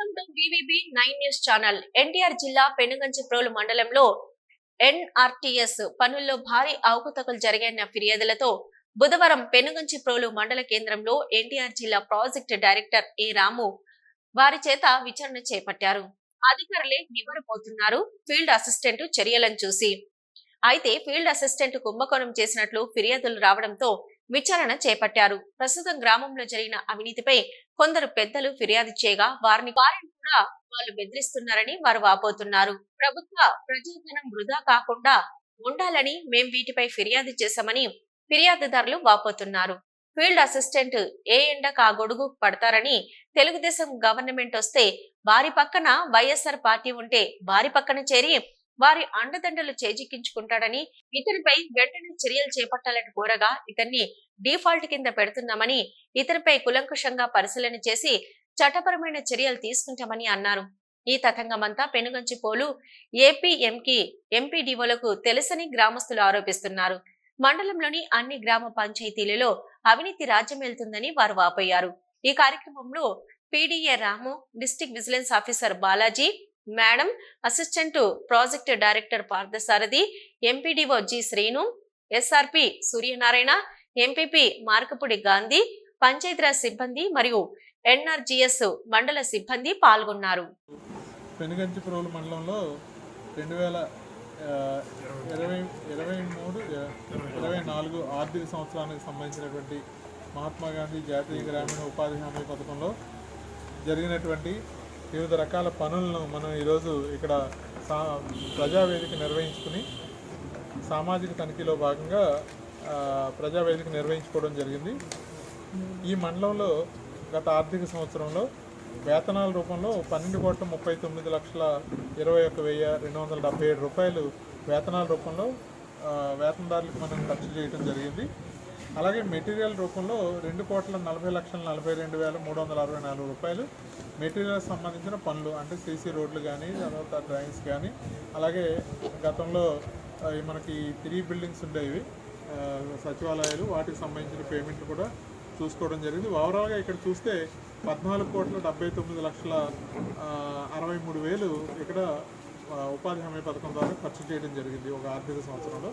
Welcome to VVB nine news channel NTR జిల్లా పెనుగంచిప్రోలు మండలంలో NRTS పనుల్లో భారీ అవకతవకలు జరిగాయన్న ఫిర్యాదులతో బుధవారం పెనుగంచిప్రోలు మండల కేంద్రంలో ఎన్టీఆర్ జిల్లా ప్రాజెక్టు డైరెక్టర్ ఏ రాము వారి చేత విచారణ చేపట్టారు. అధికారులే నివ్వరపోతున్నారు. ఫీల్డ్ అసిస్టెంట్ చర్యలను చూసి. అయితే ఫీల్డ్ అసిస్టెంట్ కుంభకోణం చేసినట్లు ఫిర్యాదులు రావడంతో విచారణ చేపట్టారు. ప్రస్తుతం గ్రామంలో జరిగిన అవినీతిపై కొందరు పెద్దలు ఫిర్యాదు చేయగా వారిని వారిని కూడా వాళ్ళు బెదిరిస్తున్నారని వారు వాపోతున్నారు. ప్రభుత్వ ప్రజాధనం వృధా కాకుండా ఉండాలని మేం వీటిపై ఫిర్యాదు చేశామని ఫిర్యాదుదారులు వాపోతున్నారు. ఫీల్డ్ అసిస్టెంట్ ఏ ఎండ కా గొడుగు పడతారని తెలుగుదేశం గవర్నమెంట్ వస్తే వారి పక్కన వైఎస్ఆర్ పార్టీ ఉంటే వారి పక్కన చేరి వారి అండదండలు చేజిక్కించుకుంటాడని ఇతనిపై వెంటనే చర్యలు చేపట్టాలని కోరగా ఇతన్ని డిఫాల్ట్ కింద పెడుతున్నామని ఇతనిపై కులంకుషంగా పరిశీలన చేసి చట్టపరమైన చర్యలు తీసుకుంటామని అన్నారు. ఈ తతంగమంతా పెనుగంచి పోలు ఏపీఎంకి ఎంపీడీఓలకు తెలుసని గ్రామస్తులు ఆరోపిస్తున్నారు. మండలంలోని అన్ని గ్రామ పంచాయతీలలో అవినీతి రాజ్యమేలుతుందని వారు వాపోయారు. ఈ కార్యక్రమంలో PDA Ramu district vigilance officer Balaji madam assistant project director Parthasarathi MPDO G Srinu SRP Suryanarayana MPP Markapudi Gandhi Panchayati Raj సిబ్బంది మరియు ఎన్ఆర్జీఎస్ మండల సిబ్బంది పాల్గొన్నారు. పెనుగంచిప్రోలు మండలంలో రెండు వేల ఇరవై ఇరవై మూడు ఇరవై నాలుగు ఆర్థిక సంవత్సరానికి సంబంధించినటువంటి మహాత్మా గాంధీ జాతీయ గ్రామీణ ఉపాధి హామీ పథకంలో జరిగినటువంటి వివిధ రకాల పనులను మనం ఈరోజు ఇక్కడ సా ప్రజావేదిక నిర్వహించుకుని సామాజిక తనిఖీలో భాగంగా ప్రజావేదిక నిర్వహించుకోవడం జరిగింది. ఈ మండలంలో గత ఆర్థిక సంవత్సరంలో వేతనాల రూపంలో పన్నెండు కోట్ల ముప్పై తొమ్మిది లక్షల ఇరవై ఒక వెయ్యి రెండు వందల డెబ్బై ఏడు రూపాయలు వేతనాల రూపంలో వేతనదారులకు మనం ఖర్చు చేయడం జరిగింది. అలాగే మెటీరియల్ రూపంలో రెండు కోట్ల నలభై లక్షల నలభై రెండు వేల మూడు వందల అరవై నాలుగు రూపాయలు మెటీరియల్ సంబంధించిన పనులు అంటే సీసీ రోడ్లు కానీ తర్వాత డ్రైన్స్ కానీ అలాగే గతంలో మనకి త్రీ బిల్డింగ్స్ ఉండేవి సచివాలయాలు వాటికి సంబంధించిన పేమెంట్ కూడా చూసుకోవడం జరిగింది. ఓవరాల్గా ఇక్కడ చూస్తే పద్నాలుగు కోట్ల డెబ్బై తొమ్మిది లక్షల అరవై మూడు వేలు ఇక్కడ ఉపాధి హామీ పథకం ద్వారా ఖర్చు చేయడం జరిగింది ఒక ఆర్థిక సంవత్సరంలో.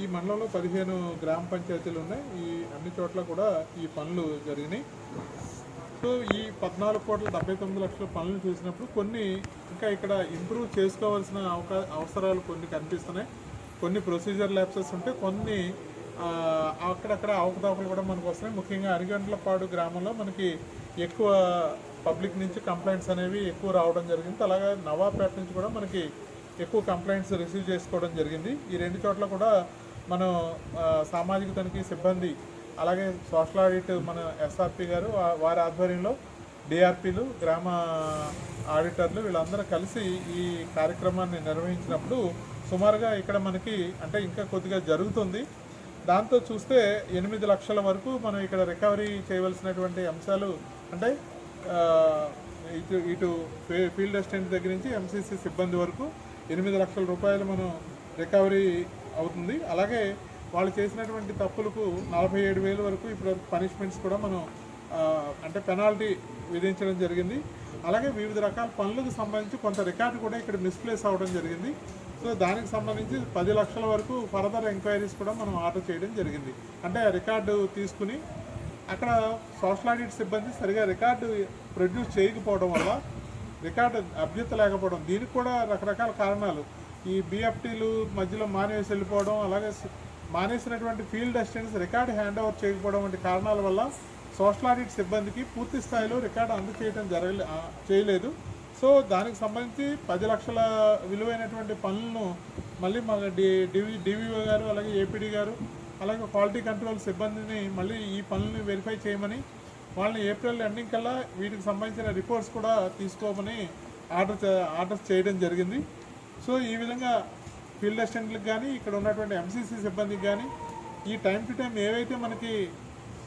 ఈ మండలంలో పదిహేను గ్రామ పంచాయతీలు ఉన్నాయి. ఈ అన్ని చోట్ల కూడా ఈ పనులు జరిగినాయి. సో ఈ పద్నాలుగు కోట్ల డెబ్బై తొమ్మిది లక్షల పనులు చూసినప్పుడు కొన్ని ఇంకా ఇక్కడ ఇంప్రూవ్ చేసుకోవాల్సిన అవకా అవసరాలు కొన్ని కనిపిస్తున్నాయి. కొన్ని ప్రొసీజర్ ల్యాప్సెస్ ఉంటే కొన్ని అక్కడక్కడ అవకతవకలు కూడా మనకు వస్తున్నాయి. ముఖ్యంగా అరిగంట్లపాడు గ్రామంలో మనకి ఎక్కువ పబ్లిక్ నుంచి కంప్లైంట్స్ అనేవి ఎక్కువ రావడం జరిగింది. అలాగే నవాపేట నుంచి కూడా మనకి ఎక్కువ కంప్లైంట్స్ రిసీవ్ చేసుకోవడం జరిగింది. ఈ రెండు చోట్ల కూడా మనం సామాజిక తనిఖీ సిబ్బంది అలాగే సోషల్ ఆడిట్ మన ఎస్ఆర్పి గారు వారి ఆధ్వర్యంలో డిఆర్పీలు గ్రామ ఆడిటర్లు వీళ్ళందరూ కలిసి ఈ కార్యక్రమాన్ని నిర్వహించినప్పుడు సుమారుగా ఇక్కడ మనకి అంటే ఇంకా కొద్దిగా జరుగుతుంది. దాంతో చూస్తే ఎనిమిది లక్షల వరకు మనం ఇక్కడ రికవరీ చేయవలసినటువంటి అంశాలు అంటే ఇటు ఇటు ఫీ- ఫీల్డ్ అసిస్టెంట్ దగ్గర నుంచి ఎంసీసీ సిబ్బంది వరకు ఎనిమిది లక్షల రూపాయలు మనం రికవరీ అవుతుంది. అలాగే వాళ్ళు చేసినటువంటి తప్పులకు నలభై ఏడు వేల వరకు ఇప్పుడు పనిష్మెంట్స్ కూడా మనం అంటే పెనాల్టీ విధించడం జరిగింది. అలాగే వివిధ రకాల పనులకు సంబంధించి కొంత రికార్డు కూడా ఇక్కడ మిస్ప్లేస్ అవ్వడం జరిగింది. సో దానికి సంబంధించి పది లక్షల వరకు ఫర్దర్ ఎంక్వైరీస్ కూడా మనం ఆర్డర్ చేయడం జరిగింది. అంటే ఆ రికార్డు తీసుకుని అక్కడ సోషల్ ఆడిట్ సిబ్బంది సరిగా రికార్డు ప్రొడ్యూస్ చేయకపోవడం వల్ల రికార్డు అభ్యర్థ లేకపోవడం దీనికి కూడా రకరకాల కారణాలు. ఈ బిఎఫ్టీలు మధ్యలో మానేసి వెళ్ళిపోవడం అలాగే మానేసినటువంటి field assistants record hand over చేయకపోవడం వంటి కారణాల వల్ల సోషల్ ఆడిట్ సిబ్బందికి పూర్తి స్థాయిలో రికార్డు అందచేయడం జరగలే చేయలేదు. సో దానికి సంబంధించి పది లక్షల విలువైనటువంటి పనులను మళ్ళీ మన డి డివి డివిఓ గారు అలాగే ఏపీడీ గారు అలాగే క్వాలిటీ కంట్రోల్ సిబ్బందిని మళ్ళీ ఈ పనులను వెరిఫై చేయమని వాళ్ళని ఏప్రిల్ ఎండింగ్ కల్లా వీటికి సంబంధించిన రిపోర్ట్స్ కూడా తీసుకోమని ఆర్డర్ ఆర్డర్ ఆర్డర్స్ చేయడం జరిగింది. సో ఈ విధంగా ఫీల్డ్ అసిస్టెంట్లకు కానీ ఇక్కడ ఉన్నటువంటి ఎంసీసీ సిబ్బందికి కానీ ఈ టైం టు టైం ఏవైతే మనకి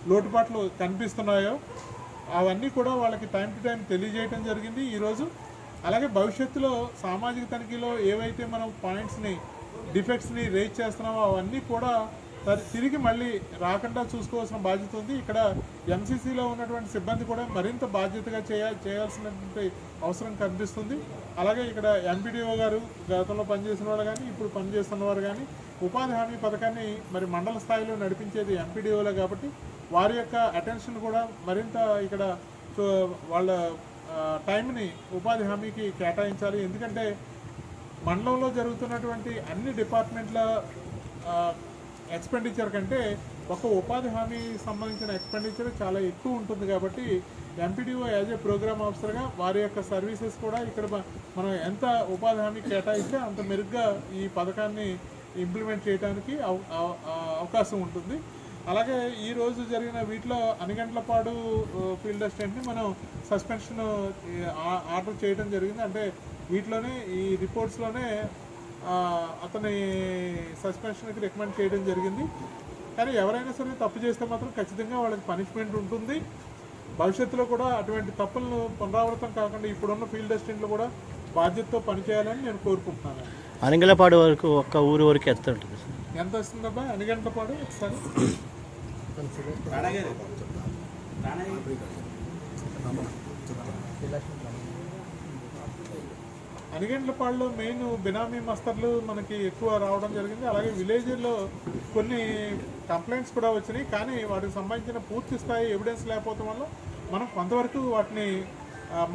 లోటుపాట్లు కనిపిస్తున్నాయో అవన్నీ కూడా వాళ్ళకి టైం టు టైం తెలియజేయటం జరిగింది ఈరోజు అలాగే భవిష్యత్తులో సామాజిక తనిఖీలో ఏవైతే మనం పాయింట్స్ని డిఫెక్ట్స్ని రేజ్ చేస్తున్నామో అవన్నీ కూడా తిరిగి మళ్ళీ రాకుండా చూసుకోవాల్సిన బాధ్యత ఉంది. ఇక్కడ ఎంసీసీలో ఉన్నటువంటి సిబ్బంది కూడా మరింత బాధ్యతగా చేయ చేయాల్సినటువంటి అవసరం కనిపిస్తుంది. అలాగే ఇక్కడ ఎంపీడీఓ గారు గతంలో పనిచేసిన వాళ్ళు కానీ ఇప్పుడు పనిచేస్తున్న వారు కానీ ఉపాధి హామీ పథకాన్ని మరి మండల స్థాయిలో నడిపించేది ఎంపీడీఓలే కాబట్టి వారి యొక్క అటెన్షన్ కూడా మరింత ఇక్కడ వాళ్ళ టైంని ఉపాధి హామీకి కేటాయించాలి. ఎందుకంటే మండలంలో జరుగుతున్నటువంటి అన్ని డిపార్ట్మెంట్ల ఎక్స్పెండిచర్ కంటే ఒక ఉపాధి హామీ సంబంధించిన ఎక్స్పెండిచర్ చాలా ఎక్కువ ఉంటుంది కాబట్టి ఎంపీడీఓ యాజ్ ఏ ప్రోగ్రామ్ ఆఫీసర్గా వారి యొక్క సర్వీసెస్ కూడా ఇక్కడ మనం ఎంత ఉపాధి హామీ కేటాయిస్తే అంత మెరుగ్గా ఈ పథకాన్ని ఇంప్లిమెంట్ చేయడానికి అవ- అవకాశం ఉంటుంది. అలాగే ఈ రోజు జరిగిన వీటిలో అనిగంట్లపాడు ఫీల్డ్ అసిస్టెంట్ని మనం సస్పెన్షన్ ఆర్డర్ చేయడం జరిగింది. అంటే వీటిలోనే ఈ రిపోర్ట్స్లోనే అతని సస్పెన్షన్కి రికమెండ్ చేయడం జరిగింది. కానీ ఎవరైనా సరే తప్పు చేస్తే మాత్రం ఖచ్చితంగా వాళ్ళకి పనిష్మెంట్ ఉంటుంది. భవిష్యత్తులో కూడా అటువంటి తప్పులను పునరావృతం కాకుండా ఇప్పుడున్న ఫీల్డ్ అసిస్టెంట్లు కూడా బాధ్యతతో పనిచేయాలని నేను కోరుకుంటున్నాను. అనంగలపాడు వరకు ఒక్క ఊరు వరకు ఎంత ఉంటుంది సార్? ఎంత వస్తుందబ్బా? పాటు ఒకసారి. అనిగండ్లపాడులో మెయిన్ బినామీ మస్తర్లు మనకి ఎక్కువ రావడం జరిగింది. అలాగే విలేజ్లో కొన్ని కంప్లైంట్స్ కూడా వచ్చినాయి. కానీ వాటికి సంబంధించిన పూర్తి స్థాయి ఎవిడెన్స్ లేకపోవడం వల్ల మనం కొంతవరకు వాటిని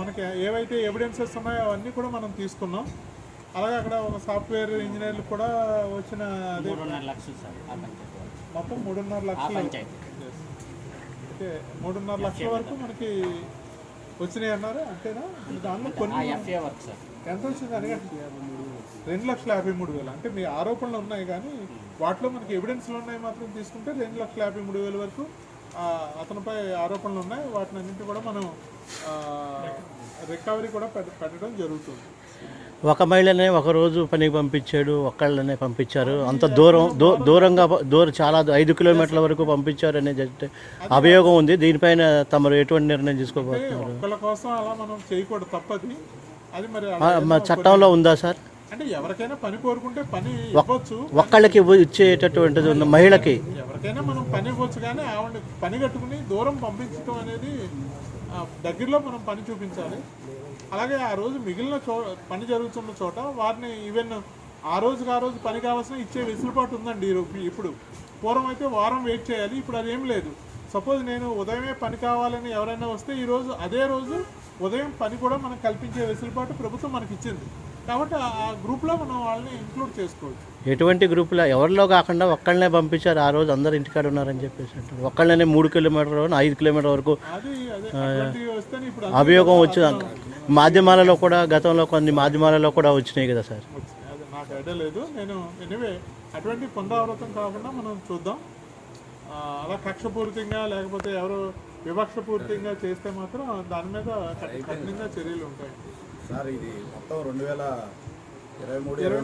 మనకి ఏవైతే ఎవిడెన్సెస్ ఉన్నాయో అవన్నీ కూడా మనం తీసుకున్నాం. అలాగే అక్కడ ఒక సాఫ్ట్వేర్ ఇంజనీర్లు కూడా వచ్చిన మొత్తం మూడున్నర లక్షలు. మూడున్నర లక్షల వరకు మనకి వచ్చినాయి అన్నారు? అంతేనా? దానిలో కొన్ని ఎంత వచ్చింది అడగండి. రెండు లక్షల యాభై మూడు వేలు. అంటే మీ ఆరోపణలు ఉన్నాయి కానీ వాటిలో మనకి ఎవిడెన్స్లు ఉన్నాయి మాత్రం తీసుకుంటే రెండు లక్షల యాభై మూడు వేల వరకు అతనిపై ఆరోపణలు ఉన్నాయి. వాటిని అన్నింటి కూడా మనం రికవరీ కూడా పెట్ట పెట్టడం జరుగుతుంది. ఒక మహిళనే ఒక రోజు పనికి పంపించాడు ఒక్కళ్ళనే పంపించారు. అంత దూరం దూ దూరంగా దూరం చాలా ఐదు కిలోమీటర్ల వరకు పంపించారు అనేది అయితే అభియోగం ఉంది. దీనిపైన తమరు ఎటువంటి నిర్ణయం తీసుకోబోతున్నారు? చట్టంలో ఉందా సార్? అంటే ఎవరికైనా పని కోరుకుంటే పని ఇవ్వచ్చు ఒక్కళ్ళకి ఇచ్చేటటువంటిది ఉన్న మహిళకి. ఎవరికైనా మనం పని ఇవ్వచ్చు కానీ ఆవిడ పని కట్టుకుని దూరం పంపించడం అనేది దగ్గరలో మనం పని చూపించాలి. అలాగే ఆ రోజు మిగిలిన చో పని జరుగుతున్న చోట వారిని ఈవెన్ ఆ రోజుకి ఆ రోజు పని కావాల్సిన ఇచ్చే వెసులుబాటు ఉందండి ఇప్పుడు. పూర్వం అయితే వారం వెయిట్ చేయాలి ఇప్పుడు అదేం లేదు. సపోజ్ నేను ఉదయమే పని కావాలని ఎవరైనా వస్తే ఈ రోజు అదే రోజు ఉదయం పని కూడా మనం కల్పించే వెసులుబాటు ప్రభుత్వం మనకి ఇచ్చింది. కాబట్టి ఆ- గ్రూప్లో మనం వాళ్ళని ఇంక్లూడ్ చేసుకోవచ్చు. ఎటువంటి గ్రూపులో ఎవరిలో కాకుండా ఒక్కళ్ళనే పంపించారు ఆ రోజు అందరు ఇంటికాడ ఉన్నారని చెప్పేసి అంటారు. ఒక్కళ్ళనే మూడు కిలోమీటర్ ఐదు కిలోమీటర్ వరకు అభియోగం వచ్చింది మాధ్యమాలలో కూడా గతంలో కొన్ని మాధ్యమాలలో కూడా వచ్చినాయి కదా సార్? నాకు ఐడియా లేదు. నేను ఎనివే అటువంటి పునరావృతం కాకుండా మనం చూద్దాం. ఆ, అలా కక్షపూరితంగా లేకపోతే ఎవరు వివక్షపూరితంగా చేస్తే మాత్రం దాని మీద కఠినంగా చర్యలు ఉంటాయి. సార్ ఇది మొత్తం రెండు వేల ఇరవై మూడు ఇరవై